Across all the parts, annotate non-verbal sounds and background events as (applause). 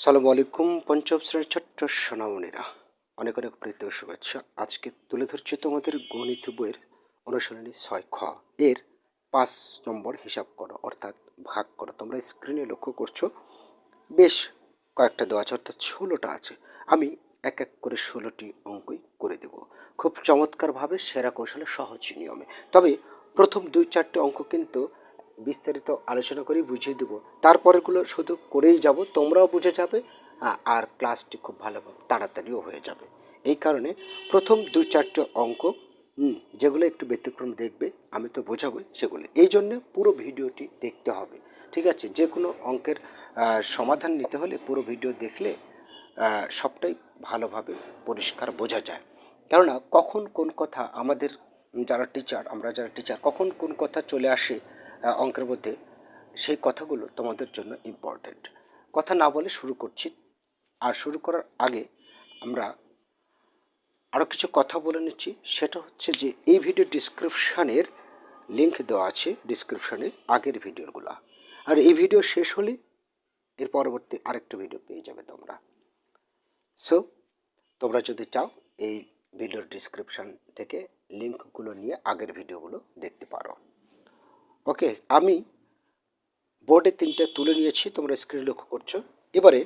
সালাম আলাইকুম, পঞ্চম শ্রেণির ছোট্ট সোনামণিরা। অনেক অনেক প্রীতি ও শুভেচ্ছা। আজকে তুলে ধরছি তোমাদের গণিত বইয়ের অনুশীলনী ছয় খ। এর পাঁচ নম্বর হিসাব করো, অর্থাৎ ভাগ করো। তোমরা স্ক্রিনে লক্ষ্য করছ, বেশ কয়েকটা দেওয়া আছে, অর্থাৎ ষোলোটা আছে। আমি এক এক করে ষোলোটি অঙ্কই করে দেব। খুব চমৎকারভাবে সেরা কৌশলে সহজ নিয়মে। তবে প্রথম দুই চারটে অঙ্ক কিন্তু বিস্তারিত আলোচনা করে, বুঝিয়ে দেবো। তারপরেগুলো শুধু করেই যাব, তোমরাও বুঝে যাবে আর ক্লাসটি খুব ভালোভাবে তাড়াতাড়িও হয়ে যাবে। এই কারণে প্রথম দু চারটে অঙ্ক যেগুলো একটু ব্যতিক্রম দেখবে, আমি তো বোঝাবো সেগুলো। এই জন্যে পুরো ভিডিওটি দেখতে হবে, ঠিক আছে? যে কোনো অঙ্কের সমাধান নিতে হলে পুরো ভিডিও দেখলে সবটাই ভালোভাবে পরিষ্কার বোঝা যায়। কেননা, কখন কোন কথা আমাদের, যারা টিচার আমরা যারা টিচার কখন কোন কথা চলে আসে অঙ্কের মধ্যে সেই কথাগুলো তোমাদের জন্য ইম্পর্ট্যান্ট কথা না বলে শুরু করছি। আর শুরু করার আগে আমরা আরও কিছু কথা বলে নিচ্ছি। সেটা হচ্ছে যে, এই ভিডিও ডিসক্রিপশানের লিঙ্ক দেওয়া আছে ডিসক্রিপশানে আগের ভিডিওগুলো আর এই ভিডিও শেষ হলে এর পরবর্তী আরেকটা ভিডিও পেয়ে যাবে তোমরা। সো তোমরা যদি চাও, এই ভিডিওর ডিসক্রিপশান থেকে লিঙ্কগুলো নিয়ে আগের ভিডিওগুলো দেখতে পারো। ওকে আমি বোর্ডে তিনটে তুলে নিয়েছি, তোমরা স্ক্রিনে লক্ষ্য করছ। এবারে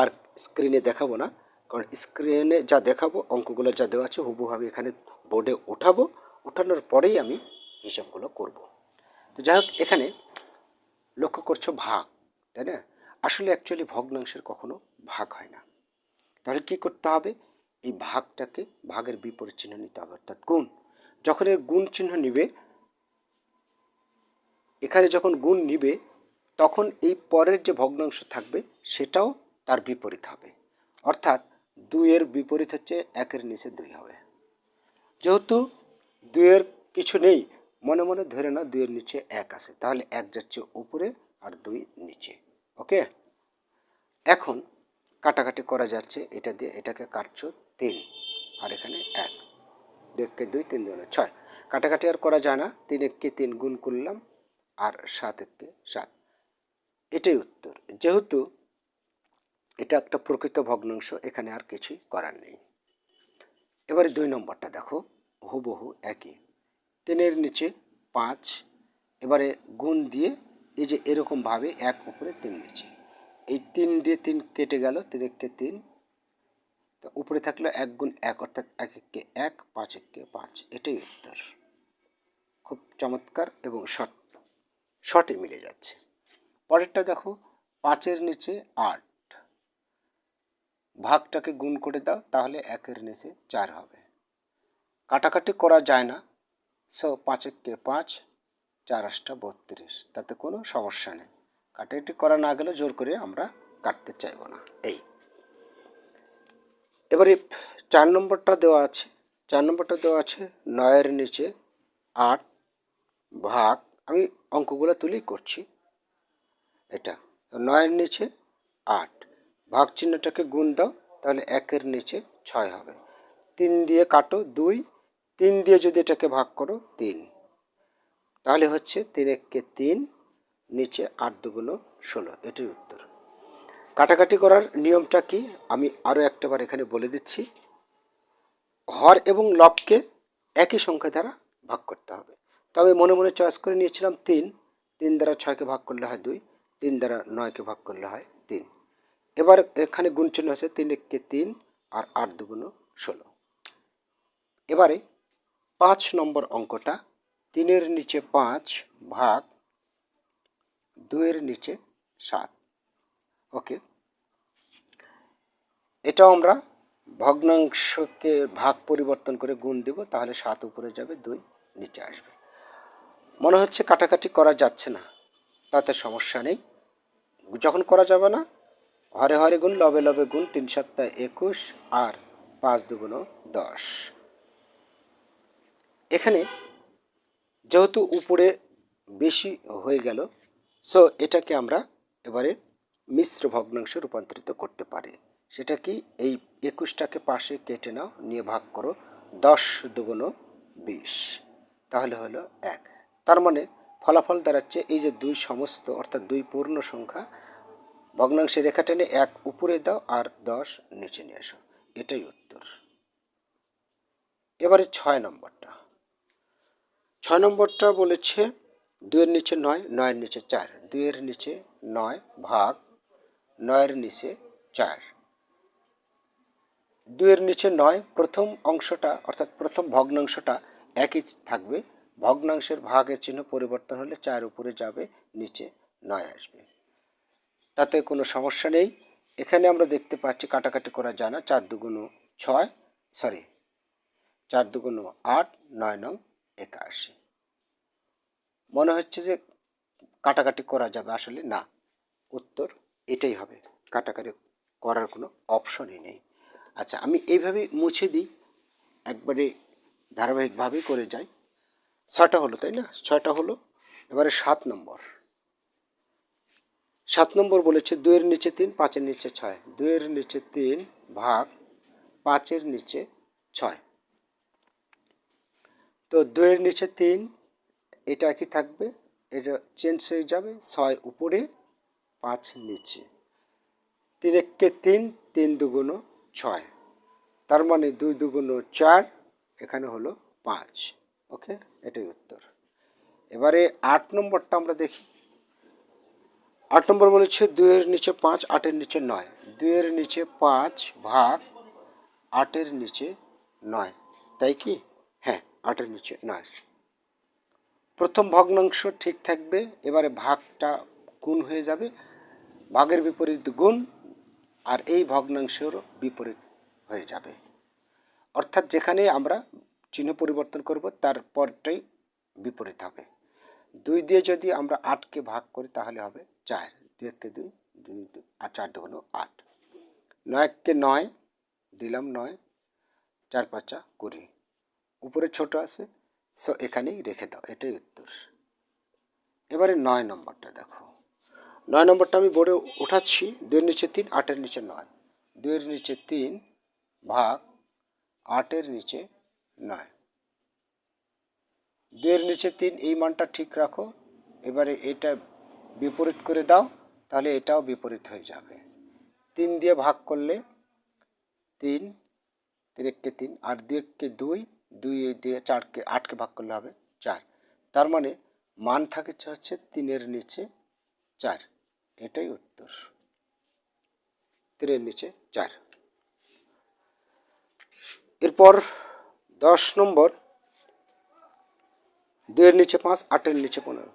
আর স্ক্রিনে দেখাবো না, কারণ স্ক্রিনে যা দেখাবো, অঙ্কগুলো যা দেওয়া আছে, হুবহু আমি এখানে বোর্ডে উঠাবো। উঠানোর পরেই আমি হিসাবগুলো করব। তো যাই হোক, এখানে লক্ষ্য করছ ভাগ, তাই না? আসলে অ্যাকচুয়ালি ভগ্নাংশের কখনো ভাগ হয় না। তাহলে কী করতে হবে? এই ভাগটাকে ভাগের বিপরীত চিহ্ন নিতে হবে, অর্থাৎ গুণ। যখন এর গুণ চিহ্ন নিবে এখানে যখন গুণ নিবে, তখন এই পরের যে ভগ্নাংশ থাকবে, সেটাও তার বিপরীত হবে। অর্থাৎ দুইয়ের বিপরীত হচ্ছে একের নিচে দুই হবে। যেহেতু দুইয়ের কিছু নেই, মনে মনে ধরে না দুইয়ের নিচে এক আছে। তাহলে এক যাচ্ছে উপরে আর দুই নিচে। ওকে? এখন কাটাকাটি করা যাচ্ছে, এটা দিয়ে এটাকে কাটছ তিন, আর এখানে এক। দেখকে দুই, তিন দুই ছয়। কাটাকাটি আর করা যায় না। তিন এককে তিন গুণ করলাম আর সাত এককে সাত। এটাই উত্তর। যেহেতু এটা একটা প্রকৃত ভগ্নাংশ, এখানে আর কিছুই করার নেই। এবারে দুই নম্বরটা দেখো। হুবহু একই। তিনের নিচে পাঁচ। এবারে গুণ দিয়ে এই যে এরকমভাবে এক উপরে তিন নিচে। এই তিন দিয়ে তিন কেটে গেল, তিন এককে তিন। তো উপরে থাকল এক গুণ এক, অর্থাৎ এক এককে এক, পাঁচ এককে পাঁচ। এটাই উত্তর। খুব চমৎকার এবং শর্ট শর্টে মিলে যাচ্ছে। পরেরটা দেখো, পাঁচের নিচে আট। ভাগটাকে গুণ করে দাও, তাহলে একের নিচে চার হবে। কাটাকাটি করা যায় না। সো পাঁচ এককে পাঁচ, চার আটটা বত্রিশ। তাতে কোনো সমস্যা নেই। কাটাকাটি করা না গেলে জোর করে আমরা কাটতে চাইব না। এই। এবারে চার নম্বরটা দেওয়া আছে। চার নম্বরটা দেওয়া আছে নয়ের নিচে আট ভাগ আমি অঙ্কগুলো তুলেই করছি। এটা, নয়ের নিচে আট ভাগ চিহ্নটাকে গুণ দাও, তাহলে একের নিচে ছয় হবে। তিন দিয়ে কাটো দুই, তিন দিয়ে যদি এটাকে ভাগ করো তিন। তাহলে হচ্ছে তিন এককে তিন, নিচে আট দুগুণ ষোলো, এটাই উত্তর। কাটাকাটি করার নিয়মটা কি? আমি আরও একটাবার এখানে বলে দিচ্ছি। হর এবং লবকে একই সংখ্যা দ্বারা ভাগ করতে হবে। তবে মনে মনে চয়েস করে নিয়েছিলাম তিন। তিন দ্বারা ছয়কে ভাগ করলে হয় দুই, তিন দ্বারা নয়কে ভাগ করলে হয় তিন। এবার এখানে গুণ চিহ্ন আছে তিন এককে তিন আর আট দুগুণ ষোলো। এবারে পাঁচ নম্বর অঙ্কটা তিনের নিচে পাঁচ ভাগ দুইয়ের নিচে সাত। ওকে। এটাও আমরা ভগ্নাংশকে ভাগ পরিবর্তন করে গুণ দেব, তাহলে সাত উপরে যাবে, দুই নিচে আসবে। মনে হচ্ছে কাটাকাটি করা যাচ্ছে না। তাতে সমস্যা নেই। যখন করা যাবে না, হরে হরে গুণ, লবে লবে গুণ, তিন সপ্তাহে একুশ আর পাঁচ দুগুণ দশ। এখানে যেহেতু উপরে বেশি হয়ে গেল সো এটাকে আমরা এবারে মিশ্র ভগ্নাংশে রূপান্তরিত করতে পারি। সেটা কি? এই একুশটাকে পাশে কেটে নাও, নিয়ে ভাগ করো, দশ দুগুণ বিশ। তাহলে হলো এক। তার মানে ফলাফল দাঁড়াচ্ছে এই যে দুই সমস্ত, অর্থাৎ দুই পূর্ণ সংখ্যা ভগ্নাংশে রেখা টেনে এক উপরে দাও আর দশ নিচে নিয়ে আসো এটাই উত্তর। এবারে ছয় নম্বরটা। ছয় নম্বরটা বলেছে দুইয়ের নিচে নয়, নয়ের নিচে চার। দুইয়ের নিচে নয় ভাগ, নয়ের নিচে চার। দুইয়ের নিচে নয় প্রথম অংশটা, অর্থাৎ প্রথম ভগ্নাংশটা একই থাকবে। ভগ্নাংশের ভাগের চিহ্ন পরিবর্তন হলে চার উপরে যাবে, নিচে নয় আসবে। তাতে কোনো সমস্যা নেই। এখানে আমরা দেখতে পাচ্ছি কাটাকাটি করা যায় না। চার দুগুণ ছয় সরি চার দুগুণ আট, নয় নং একাশি। মনে হচ্ছে যে কাটাকাটি করা যাবে আসলে না। উত্তর এটাই হবে। কাটাকাটি করার কোনো অপশনই নেই। আচ্ছা আমি এইভাবে মুছে দিই। একবারে ধারাবাহিকভাবেই করে যাই। ছয়টা হলো, তাই না? ছয়টা হলো, এবারে সাত নম্বর। সাত নম্বর বলেছে দুইয়ের নিচে তিন, পাঁচের নিচে ছয়। দুইয়ের নিচে তিন ভাগ পাঁচের নিচে ছয়। তো দুইয়ের নিচে তিন, এটা কি থাকবে? এটা চেঞ্জ হয়ে যাবে, ছয় উপরে, পাঁচ নিচে। তিন এককে তিন তিন দুগুণ ছয়। তার মানে দুই দুগুণ চার, এখানে হলো পাঁচ। ওকে? এটাই উত্তর। এবারে আট নম্বরটা আমরা দেখি। আট নম্বর বলেছে দুইয়ের নিচে পাঁচ, আটের নিচে নয়। দুইয়ের নিচে পাঁচ ভাগ আটের নিচে নয়। তাই কি? হ্যাঁ আটের নিচে নয়। প্রথম ভগ্নাংশ ঠিক থাকবে, এবারে ভাগটা গুণ হয়ে যাবে। ভাগের বিপরীত গুণ আর এই ভগ্নাংশেরও বিপরীত হয়ে যাবে। অর্থাৎ যেখানে আমরা চিহ্ন পরিবর্তন করব তার পরটাই বিপরীত হবে। দুই দিয়ে যদি আমরা আটকে ভাগ করি, তাহলে হবে চার। দুই এককে দুই দুই আর চার দু হলো আট। নয় এককে নয়, দিলাম নয়, চার পাঁচা কুড়ি। উপরে ছোট আছে সো এখানেই রেখে দাও, এটাই উত্তর। এবারে নয় নম্বরটা দেখো। নয় নম্বরটা আমি বোর্ডে উঠাচ্ছি, দুইয়ের নিচে তিন, আটের নিচে নয়। দুইয়ের নিচে তিন ভাগ আটের নিচে নয়। দুইয়ের নিচে তিন, এই মানটা ঠিক রাখো। এবারে এটা বিপরীত করে দাও, তাহলে এটাও বিপরীত হয়ে যাবে। তিন দিয়ে ভাগ করলে তিন এককে তিন, আর দুই এককে দুই দুই দিয়ে চারকে আটকে ভাগ করলে হবে চার। তার মানে মান থাকে হচ্ছে তিনের নিচে চার। এটাই উত্তর। তিনের নিচে চার। এরপর দশ নম্বর, দুইয়ের নিচে পাঁচ, আটের নিচে পনেরো।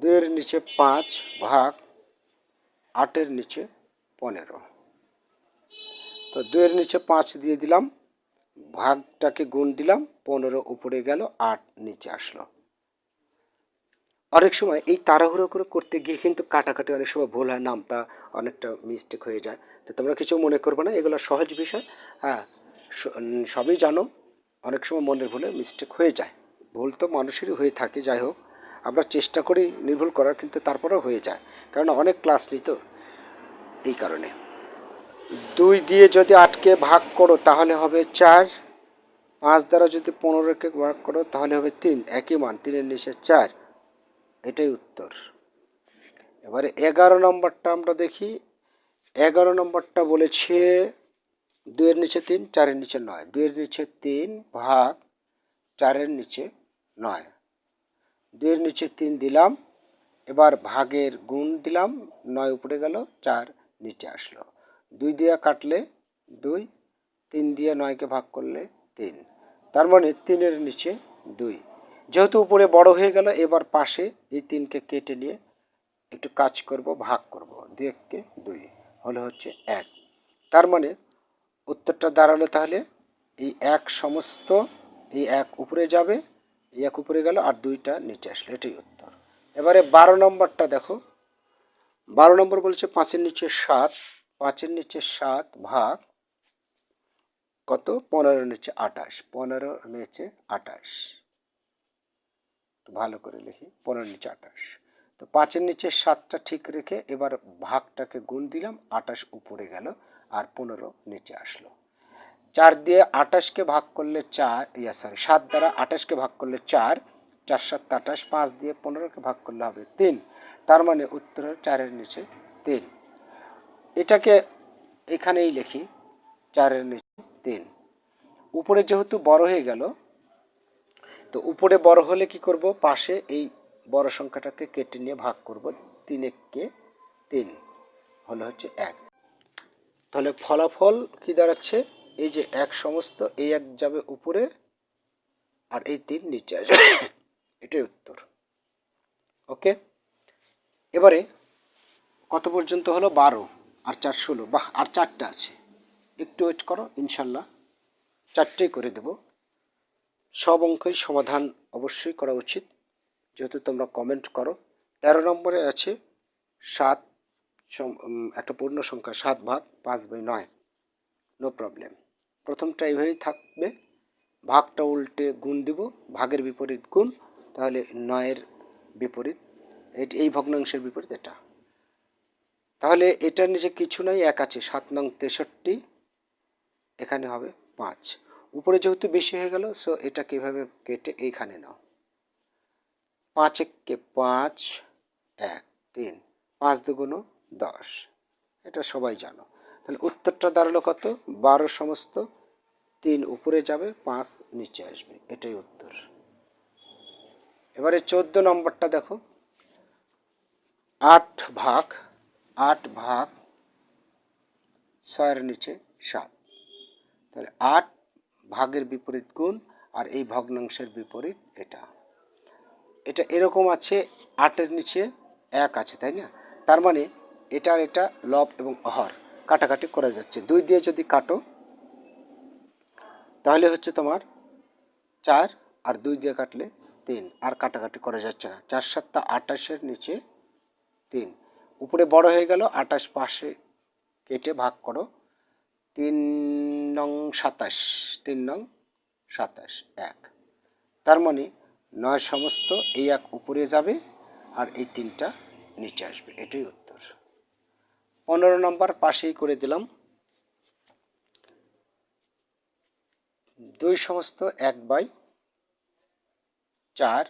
দুইয়ের নিচে পাঁচ ভাগ আটের নিচে পনেরো। তো দুইয়ের নিচে পাঁচ দিয়ে দিলাম, ভাগটাকে গুণ দিলাম, পনেরো উপরে গেল, আট নিচে আসলো। অনেক সময় এই তাড়াহুড়ো করে করতে গিয়ে কিন্তু কাটাকাটি অনেক সময় ভুল হয়, নামটা অনেকটা মিস্টেক হয়ে যায়। তো তোমরা কিছু মনে করবে না, এগুলো সহজ বিষয়। হ্যাঁ সবই জানো। অনেক সময় মনের ভুলে মিস্টেক হয়ে যায়। ভুল তো মানুষেরই হয়ে থাকে, যাই হোক। আমরা চেষ্টা করি নির্ভুল করার, কিন্তু তারপরেও হয়ে যায়। কারণ অনেক ক্লাস নিই তো এই কারণে। দুই দিয়ে যদি আটকে ভাগ করো, তাহলে হবে চার। পাঁচ দ্বারা যদি পনেরোকে ভাগ করো, তাহলে হবে তিন। একই মান, তিনের নিচে চার। এটাই উত্তর। এবারে এগারো নম্বরটা আমরা দেখি। এগারো নম্বরটা বলেছে দুইয়ের নিচে তিন, চারের নিচে নয়। দুইয়ের নিচে তিন ভাগ চারের নিচে নয়। দুইয়ের নিচে তিন দিলাম, এবার ভাগের গুণ দিলাম, নয় উপরে গেল, চার নিচে আসলো। দুই দিয়ে কাটলে দুই, তিন দিয়ে নয়কে ভাগ করলে তিন। তার মানে তিনের নিচে দুই। যেহেতু উপরে বড় হয়ে গেল, এবার পাশে এই তিনকে কেটে নিয়ে একটু কাজ করব, ভাগ করব। দুই এককে দুই। হলে হচ্ছে এক। তার মানে উত্তরটা দাঁড়াল তাহলে, এই এক সমস্ত, এই এক উপরে যাবে, এই এক উপরে গেল আর দুইটা নিচে আসলো, এটাই উত্তর। এবারে বারো নম্বরটা দেখো। বারো নম্বর বলছে পাঁচের নিচে সাত, পাঁচের নিচে সাত ভাগ কত? পনেরো নিচে আঠাশ, পনেরো নিচে আঠাশ। তো ভালো করে লিখি, পনেরো নিচে আঠাশ। তো পাঁচের নিচে সাতটা ঠিক রেখে এবার ভাগটাকে গুণ দিলাম, আঠাশ উপরে গেল। আর পনেরো নিচে আসলো। চার দিয়ে আঠাশকে ভাগ করলে চার, ইয়া সরি সাত দ্বারা আঠাশকে ভাগ করলে চার চার সাত আঠাশ, পাঁচ দিয়ে পনেরোকে ভাগ করলে হবে তিন। তার মানে উত্তরের চারের নিচে তিন। এটাকে এখানেই লিখি, চারের নিচে তিন। উপরে যেহেতু বড় হয়ে গেল, তো উপরে বড় হলে কি করব? পাশে এই বড় সংখ্যাটাকে কেটে নিয়ে ভাগ করব তিন এককে তিন। হলো হচ্ছে এক। তাহলে ফলাফল কি দাঁড়াচ্ছে? এই যে এক সমস্ত, এই এক যাবে উপরে, আর এই তিন নিচে আসবে। (coughs) এটাই উত্তর। ওকে? এবারে কত পর্যন্ত হলো? বারো আর চার ষোলো। বাহ, আর চারটা আছে। একটু ওয়েট করো, ইনশাল্লাহ। চারটেই করে দেব। সব অঙ্কের সমাধান অবশ্যই করা উচিত। যেহেতু তোমরা কমেন্ট করো। তেরো নম্বরে আছে সাত একটা পূর্ণ সংখ্যা, সাত ভাগ পাঁচ বাই নয়। নো প্রবলেম প্রথমটা এইভাবেই থাকবে। ভাগটা উল্টে গুণ দিব, ভাগের বিপরীত গুণ, তাহলে নয়ের বিপরীত। এটি- এই ভগ্নাংশের বিপরীত এটা। তাহলে এটার নিচে কিছু নাই, এক আছে, সাত নং তেষট্টি। এখানে হবে পাঁচ। উপরে যেহেতু বেশি হয়ে গেল সো এটা কীভাবে কেটে এইখানে নাও। পাঁচ এককে পাঁচ, এক, তিন। পাঁচ দুগুণ দশ। এটা সবাই জানো। তাহলে উত্তরটা দাঁড়াল কত? বারো সমস্ত, তিন উপরে যাবে, পাঁচ নিচে আসবে। এটাই উত্তর। এবারে চোদ্দ নম্বরটা দেখো। আট ভাগ আট ভাগ, ছয়ের নিচে সাত। তাহলে আট ভাগের বিপরীত গুণ, আর এই ভগ্নাংশের বিপরীত এটা। এটা এরকম আছে, আটের নিচে এক আছে, তাই না? তার মানে এটা আর এটা লব এবং অহর কাটাকাটি করা যাচ্ছে। দুই দিয়ে যদি কাটো, তাহলে হচ্ছে তোমার চার আর দুই দিয়ে কাটলে তিন। আর কাটাকাটি করা যাচ্ছে না। চার সাতটা আটাশের নিচে তিন। উপরে বড় হয়ে গেল আটাশ পাশে কেটে ভাগ করো। তিন নং সাতাশ, তিন নং সাতাশ, এক। তার মানে নয় সমস্ত এই এক উপরে যাবে আর এই তিনটা নিচে আসবে। এটাই উত্তর। পনেরো নম্বর পাশেই করে দিলাম। দুই সমস্ত এক বাই চার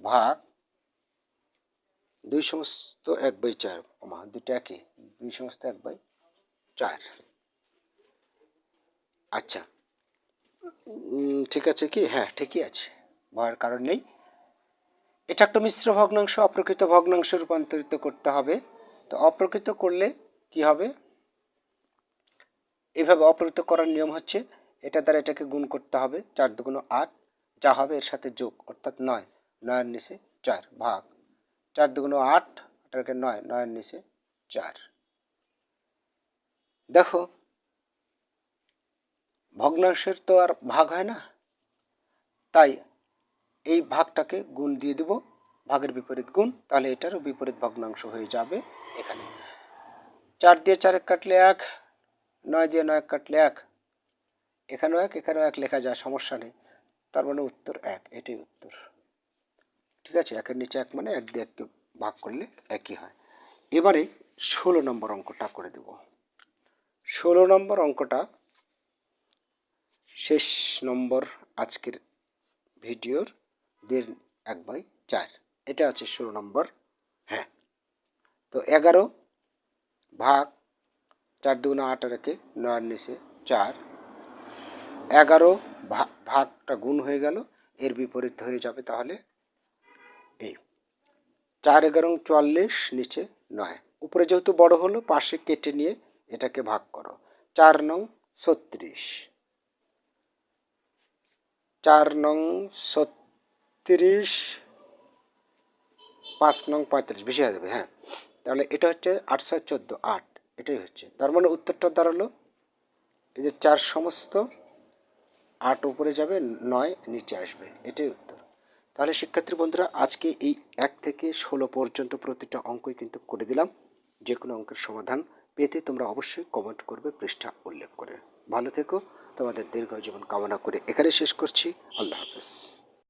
ভাগ দুই সমস্ত এক বাই চার মা দুটো একই, দুই সমস্ত এক বাই চার। আচ্ছা ঠিক আছে কি? হ্যাঁ ঠিকই আছে ভয়ের কারণ নেই। এটা একটা মিশ্র ভগ্নাংশ, অপ্রকৃত ভগ্নাংশে রূপান্তরিত করতে হবে। তো অপ্রকৃত করলে কি হবে? এভাবে অপ্রকৃত করার নিয়ম হচ্ছে, এটা দ্বারা এটাকে গুণ করতে হবে চার দুগুণ আট, যা হবে এর সাথে যোগ, অর্থাৎ নয়, নয়ের নিচে চার ভাগ। চার দুগুণ আট আটাকে নয়, নয়ের নিচে চার। দেখো, ভগ্নাংশের তো আর ভাগ হয় না, তাই এই ভাগটাকে গুণ দিয়ে দেব। ভাগের বিপরীত গুণ, তাহলে এটারও বিপরীত ভগ্নাংশ হয়ে যাবে এখানে। চার দিয়ে চার কাটলে এক, নয় দিয়ে নয় এক কাটলে এক। এখানেও এক এখানেও এক লেখা যায়, সমস্যা নেই। তার মানে উত্তর এক, এটাই উত্তর। ঠিক আছে? একের নিচে এক মানে এক দিয়ে এককে ভাগ করলে একই হয়। এবারে ষোলো নম্বর অঙ্কটা করে দেব। ষোলো নম্বর অঙ্কটা শেষ নম্বর আজকের ভিডিওর দেড় এক বাই চার। এটা আছে ষোলো নম্বর। হ্যাঁ। তো এগারো ভাগ চার দুগুণ আট রেখে নয়ের নিচে চার। এগারো ভাগটা গুণ হয়ে গেল, এর বিপরীত হয়ে যাবে তাহলে এই। চার এগারো চুয়াল্লিশ নিচে নয়। উপরে যেহেতু বড় হলো, পাশে কেটে নিয়ে এটাকে ভাগ করো। চার নং ছত্রিশ। চার নং ছত্রিশ পাঁচ নং পঁয়ত্রিশ বেশি হয়ে যাবে হ্যাঁ। তাহলে এটা হচ্ছে আটশো চোদ্দ, আট, এটাই হচ্ছে। তার মানে উত্তরটা দাঁড়াল, এই যে চার সমস্ত, আট উপরে যাবে, নয় নিচে আসবে, এটাই উত্তর। তাহলে শিক্ষার্থী বন্ধুরা, আজকে এই এক থেকে ষোলো পর্যন্ত প্রতিটা অঙ্কই কিন্তু করে দিলাম। যে কোনো অঙ্কের সমাধান পেতে তোমরা অবশ্যই কমেন্ট করবে পৃষ্ঠা উল্লেখ করে। ভালো থেকো, তোমাদের দীর্ঘ জীবন কামনা করে এখানে শেষ করছি। আল্লাহ হাফেজ।